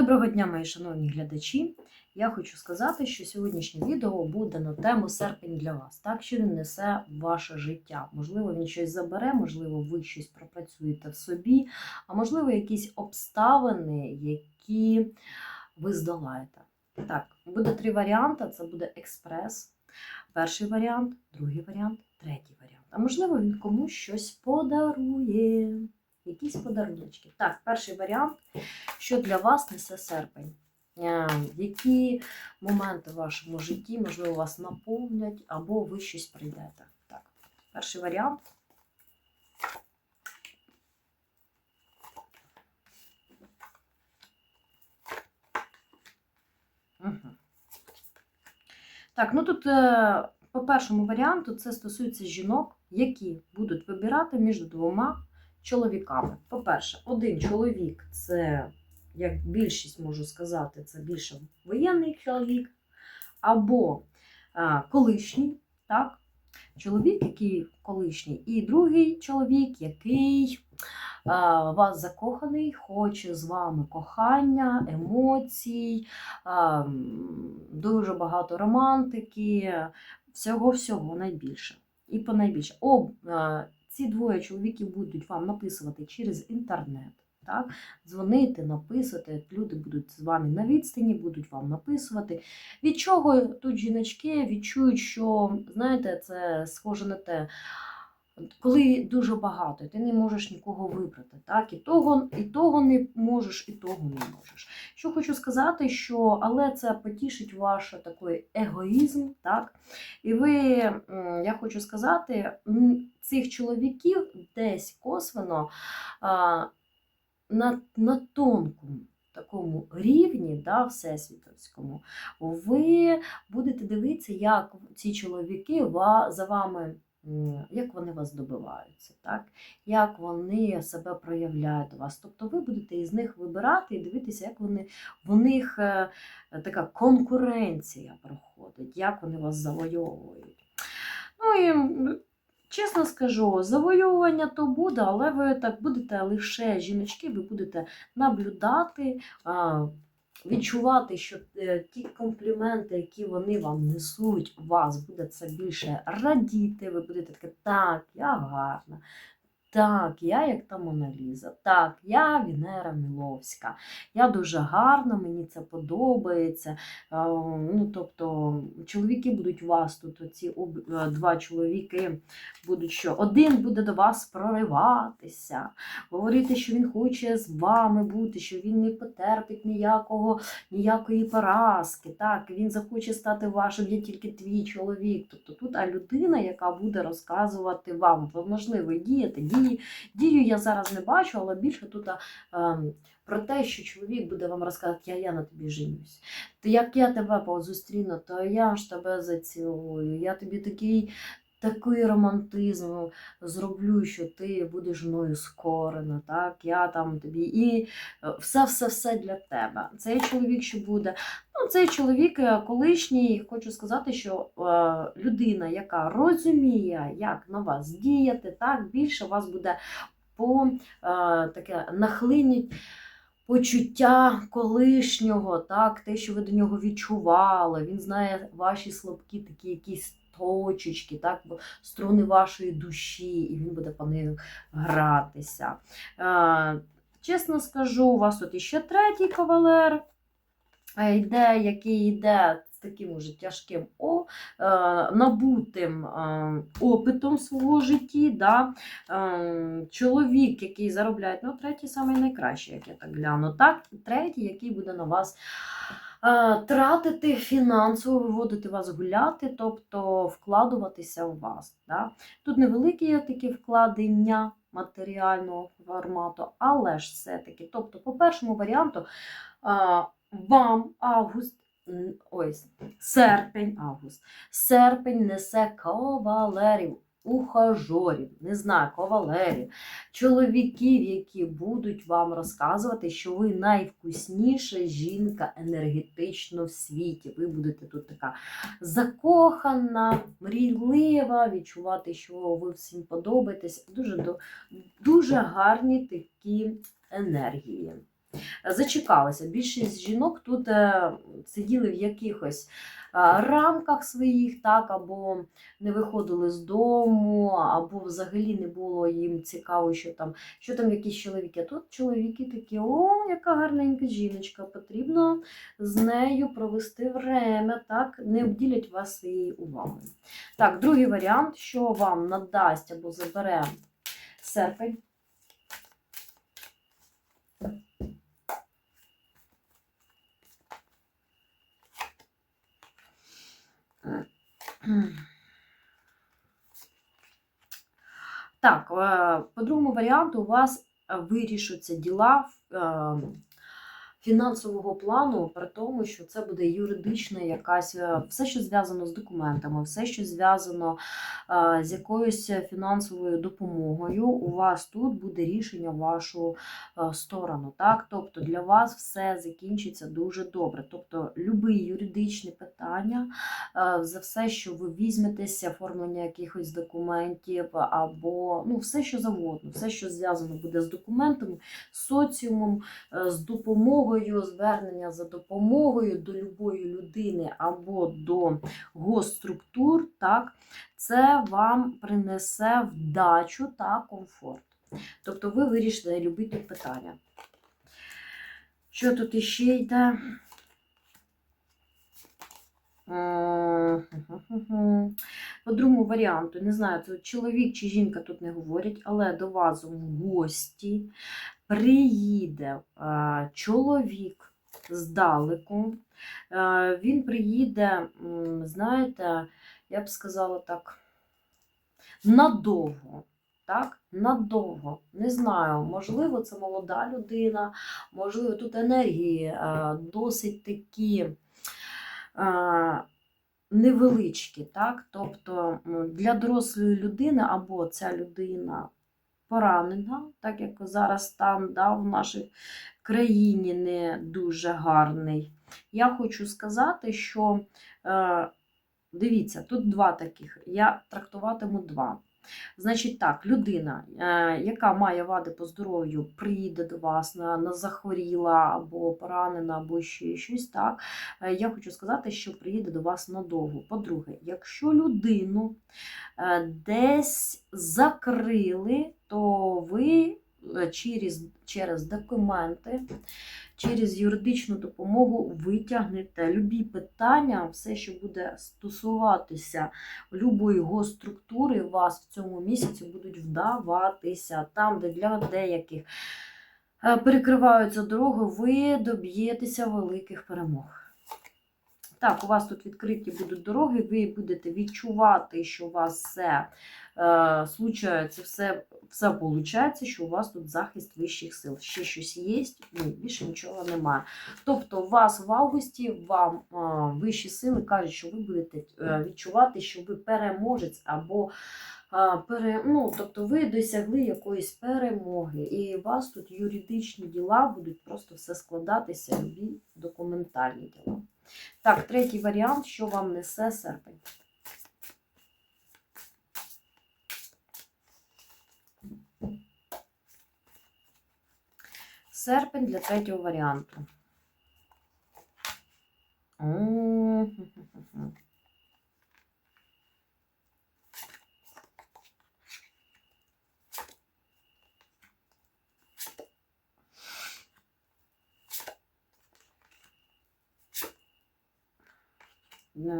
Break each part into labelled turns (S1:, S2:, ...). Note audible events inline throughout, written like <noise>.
S1: Доброго дня, мої шановні глядачі. Я хочу сказати, що сьогоднішнє відео буде на тему серпень для вас. Так, що він несе ваше життя. Можливо, він щось забере, можливо, ви щось пропрацюєте в собі, а можливо, якісь обставини, які ви здолаєте. Так, буде три варіанти: це буде експрес, перший варіант, другий варіант, третій варіант. А можливо, він комусь щось подарує. Якісь подарунки. Так, перший варіант, що для вас несе серпень. Е, Які моменти в вашому житті, можливо, вас наповнять, або ви щось прийдете. Так, перший варіант. Так, ну тут е, по першому варіанту це стосується жінок, які будуть вибирати між двома чоловіками. По-перше, один чоловік це, як більшість можу сказати, це більше воєнний чоловік, або колишній, так? чоловік, який колишній, і другий чоловік, який а, вас закоханий, хоче з вами кохання, емоцій, а, дуже багато романтики, всього-всього найбільше. І по найбільше. Об, а, ці двоє чоловіків будуть вам написувати через інтернет. Так? Дзвонити, написати, люди будуть з вами на відстані, будуть вам написувати. Від чого тут жіночки відчують, що, знаєте, це схоже на те, коли дуже багато, ти не можеш нікого вибрати. Так? І, того, і того не можеш, і того не можеш. Що хочу сказати, що але це потішить ваш такий егоїзм, так? І ви, я хочу сказати, цих чоловіків десь косвенно на, на тонкому такому рівні, да, всесвітовському, ви будете дивитися, як ці чоловіки за вами. М, Як вони вас добиваються, так? як вони себе проявляють до вас. Тобто ви будете із них вибирати і дивитися, як вони, в них е, така конкуренція проходить, як вони вас завойовують. Ну і чесно скажу, завоювання то буде, але ви так будете лише жіночки, ви будете наблюдати, відчувати, що е, ті компліменти, які вони вам несуть, вас буде це більше радіти. Ви будете таке, так, я гарна. Так, я як та Мона Ліза. Так, я Вінера Міловська. Я дуже гарна, мені це подобається. Е, Ну, тобто, чоловіки будуть у вас тут, оці е, два чоловіки будуть що? Один буде до вас прориватися, говорити, що він хоче з вами бути, що він не потерпить ніякого, ніякої поразки. Так, він захоче стати вашим, я тільки твій чоловік. Тобто тут а людина, яка буде розказувати вам, можливо, діяти. Дії, дію я зараз не бачу, але більше тут а, ем, про те, що чоловік буде вам розказувати, я, я на тобі женюсь. Як я тебе позустріну, то я ж тебе зацілую. Я тобі такий. Такий романтизм зроблю, що ти будеш мною скорена, так? Я там тобі і все-все-все для тебе. Цей чоловік, що буде. Ну, цей чоловік е, колишній, хочу сказати, що е, людина, яка розуміє, як на вас діяти, так більше вас буде по е, таке нахлиніть почуття колишнього, так, те, що ви до нього відчували. Він знає ваші слабкі такі якісь точечки, так, струни вашої душі, і він буде по них гратися. Чесно скажу, у вас тут іще третій кавалер йде, який йде таким уже тяжким о, е, набутим е, опитом свого житті. Да? Е, чоловік, який заробляє, ну, третій самий найкращий, як я так гляну. Так, третій, який буде на вас. Е, Тратити фінансово, виводити вас гуляти, тобто вкладуватися в вас. Да? Тут невеликі такі вкладення матеріального формату, але ж все-таки, тобто, по першому варіанту, вам август, ой, серпень, август, серпень несе кавалерів, ухажорів, не знаю, кавалерів, чоловіків, які будуть вам розказувати, що ви найвкусніша жінка енергетично в світі. Ви будете тут така закохана, мрійлива, відчувати, що ви всім подобаєтесь. Дуже, дуже гарні такі енергії. Зачекалися. Більшість жінок тут е, сиділи в якихось е, рамках своїх, так, або не виходили з дому, або взагалі не було їм цікаво, що там, що там якісь чоловіки. А тут чоловіки такі, о, яка гарненька жіночка, потрібно з нею провести время, так, не обділять вас своєю увагою. Так, другий варіант, що вам надасть або забере серпень. Так, е, по другому варіанту у вас вирішуються діла е, фінансового плану, при тому, що це буде юридична якась, е, все, що зв'язано з документами, все, що зв'язано е, з якоюсь фінансовою допомогою, у вас тут буде рішення в вашу е, сторону. Так? Тобто для вас все закінчиться дуже добре. Тобто, любі юридичні питання, за все, що ви візьметеся, оформлення якихось документів, або ну, все, що завгодно, все, що зв'язано буде з документами, з соціумом, з допомогою, звернення за допомогою до любої людини або до госструктур, так, це вам принесе вдачу та комфорт. Тобто ви вирішите любити питання. Що тут іще йде? По другому варіанту, не знаю, це чоловік чи жінка тут не говорять, але до вас в гості приїде е, чоловік здалеку. Е, Він приїде, знаєте, я б сказала так, надовго. Так, надовго. Не знаю, можливо, це молода людина, можливо, тут енергії е, досить такі е, невеличкі. Так? Тобто для дорослої людини або ця людина поранена, так як зараз стан да, в нашій країні не дуже гарний. Я хочу сказати, що е, дивіться, тут два таких. Я трактуватиму два. Значить так, людина, е, яка має вади по здоров'ю, приїде до вас, на, на захворіла або поранена, або ще щось, так, е, я хочу сказати, що приїде до вас надовго. По-друге, якщо людину е, десь закрили, то ви через, через документи, через юридичну допомогу витягнете любі питання, все, що буде стосуватися любої госструктури, вас в цьому місяці будуть вдаватися. Там, де для деяких е, перекриваються дороги, ви доб'єтеся великих перемог. Так, у вас тут відкриті будуть дороги, ви будете відчувати, що у вас все е, случається, все, все виходить, що у вас тут захист вищих сил. Ще щось є, ні, більше нічого немає. Тобто, у вас в августі вам е, вищі сили кажуть, що ви будете е, відчувати, що ви переможець або а, пере, ну, тобто ви досягли якоїсь перемоги, і у вас тут юридичні діла будуть просто все складатися, любі документальні діла. Так, третій варіант, що вам несе серпень. Серпень для третього варіанту.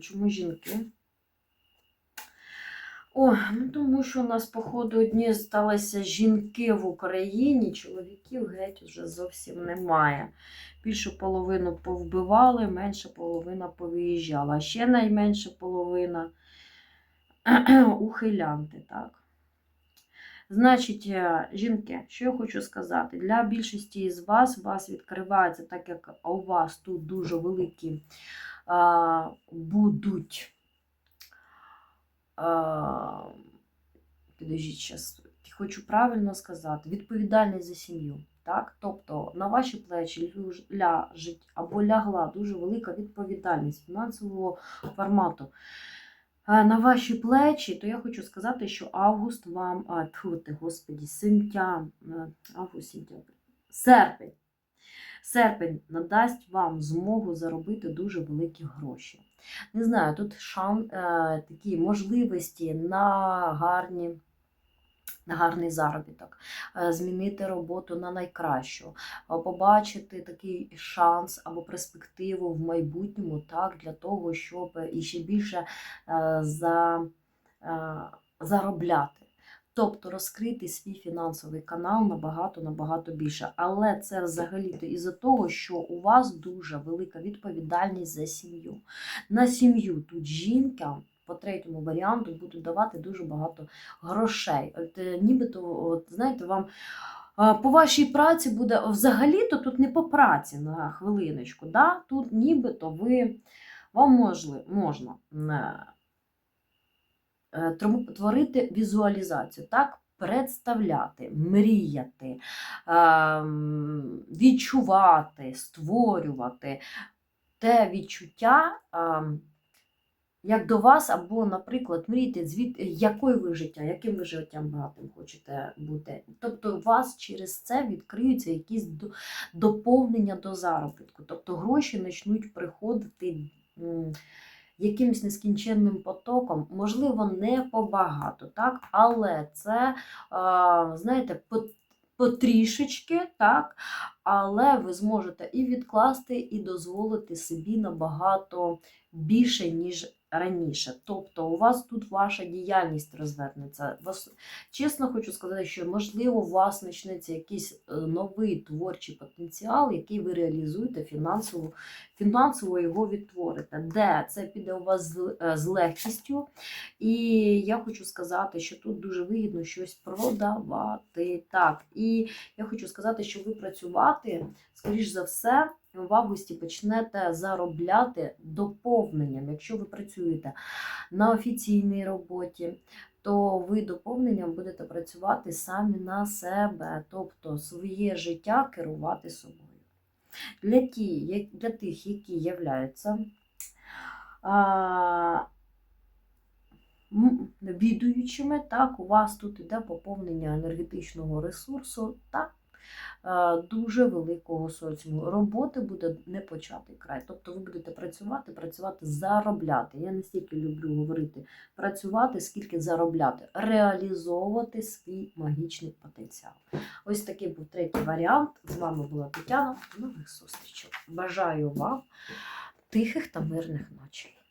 S1: Чому жінки? О, ну тому що у нас, походу, одні сталися жінки в Україні, чоловіків геть вже зовсім немає. Більшу половину повбивали, менша половина повиїжджала. А ще найменша половина <clears throat> ухилянти, так? Значить, е, жінки, що я хочу сказати, для більшості з вас вас відкривається, так як у вас тут дуже великі будуть. А, підождіть, щас, хочу правильно сказати, відповідальність за сім'ю. Так? Тобто на ваші плечі ляжить або лягла дуже велика відповідальність фінансового формату. На ваші плечі, то я хочу сказати, що август вам, а, тьфу ти, господі, сентябрь, август, сентябрь, серпень. Серпень надасть вам змогу заробити дуже великі гроші. Не знаю, тут шан, е, такі можливості на гарні. На гарний заробіток, е, змінити роботу на найкращу, е, побачити такий шанс або перспективу в майбутньому, так, для того, щоб іще більше за, заробляти. Тобто розкрити свій фінансовий канал набагато набагато більше. Але це взагалі-то із-за того, що у вас дуже велика відповідальність за сім'ю. На сім'ю тут жінка по третьому варіанту буде давати дуже багато грошей. От, е, нібито, от, знаєте, вам. По вашій праці буде взагалі-то тут не по праці на хвилиночку. Да? Тут нібито ви вам можли, можна е, е, творити візуалізацію, так? Представляти, мріяти, ем, відчувати, створювати те відчуття, ем, як до вас, або, наприклад, мрійте, звід... якою ви життя, яким ви життям багатим хочете бути. Тобто, у вас через це відкриються якісь до- доповнення до заробітку. Тобто гроші почнуть приходити якимось нескінченним потоком, можливо, не побагато, так? але це, знаєте, потрішечки, так? але ви зможете і відкласти, і дозволити собі набагато більше, ніж раніше. Тобто у вас тут ваша діяльність розвернеться. Вас, чесно хочу сказати, що можливо у вас почнеться якийсь е, новий творчий потенціал, який ви реалізуєте фінансово, фінансово його відтворите. Де це піде у вас е, з легкістю. І я хочу сказати, що тут дуже вигідно щось продавати. Так, і я хочу сказати, що ви працювати, скоріш за все, в августі почнете заробляти доповненням. Якщо ви працюєте на офіційній роботі, то ви доповненням будете працювати самі на себе, тобто своє життя керувати собою. Для, ті, для тих, які являються а, відуючими, так, у вас тут іде поповнення енергетичного ресурсу та е, дуже великого соціуму. Роботи буде не початий край. Тобто ви будете працювати, працювати, заробляти. Я не стільки люблю говорити працювати, скільки заробляти, реалізовувати свій магічний потенціал. Ось такий був третій варіант. З вами була Тетяна. Нових зустрічей. Бажаю вам тихих та мирних ночей.